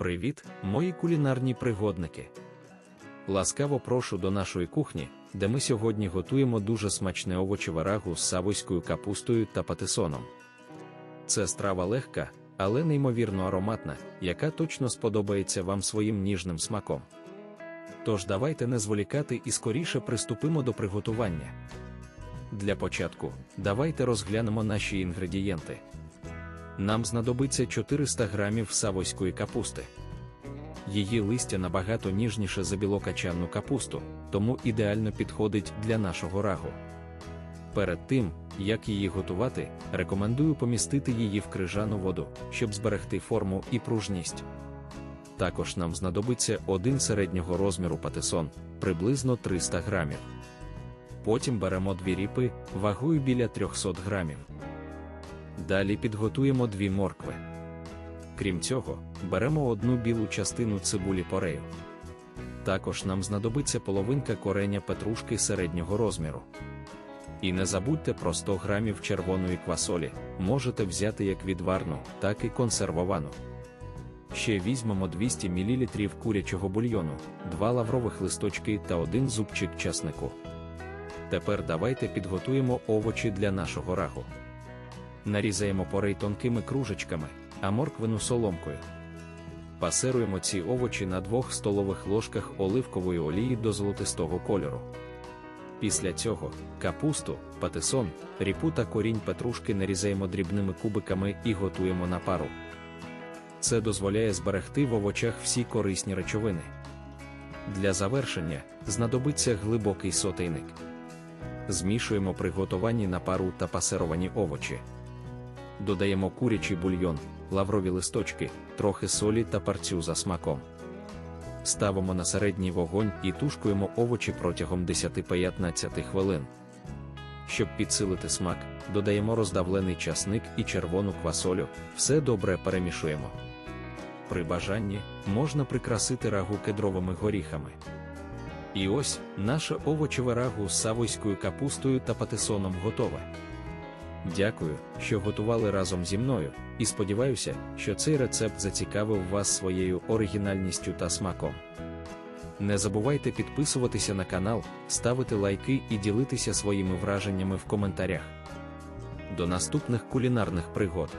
Привіт, мої кулінарні пригодники! Ласкаво прошу до нашої кухні, де ми сьогодні готуємо дуже смачне овочеве рагу з савойською капустою та патисоном. Це страва легка, але неймовірно ароматна, яка точно сподобається вам своїм ніжним смаком. Тож давайте не зволікати і скоріше приступимо до приготування. Для початку давайте розглянемо наші інгредієнти. Нам знадобиться 400 грамів савойської капусти. Її листя набагато ніжніше за білокачанну капусту, тому ідеально підходить для нашого рагу. Перед тим, як її готувати, рекомендую помістити її в крижану воду, щоб зберегти форму і пружність. Також нам знадобиться один середнього розміру патисон, приблизно 300 грамів. Потім беремо дві ріпи, вагою біля 300 грамів. Далі підготуємо дві моркви. Крім цього, беремо одну білу частину цибулі порею. Також нам знадобиться половинка кореня петрушки середнього розміру. І не забудьте про 100 грамів червоної квасолі, можете взяти як відварну, так і консервовану. Ще візьмемо 200 мл курячого бульйону, 2 лаврових листочки та один зубчик часнику. Тепер давайте підготуємо овочі для нашого рагу. Нарізаємо порей тонкими кружечками, а морквину соломкою. Пасируємо ці овочі на 2 столових ложках оливкової олії до золотистого кольору. Після цього капусту, патисон, ріпу та корінь петрушки нарізаємо дрібними кубиками і готуємо на пару. Це дозволяє зберегти в овочах всі корисні речовини. Для завершення знадобиться глибокий сотейник. Змішуємо приготовані на пару та пасеровані овочі. Додаємо курячий бульйон, лаврові листочки, трохи солі та парцю за смаком. Ставимо на середній вогонь і тушкуємо овочі протягом 10-15 хвилин. Щоб підсилити смак, додаємо роздавлений часник і червону квасолю, все добре перемішуємо. При бажанні можна прикрасити рагу кедровими горіхами. І ось наше овочеве рагу з савойською капустою та патисоном готове. Дякую, що готували разом зі мною, і сподіваюся, що цей рецепт зацікавив вас своєю оригінальністю та смаком. Не забувайте підписуватися на канал, ставити лайки і ділитися своїми враженнями в коментарях. До наступних кулінарних пригод!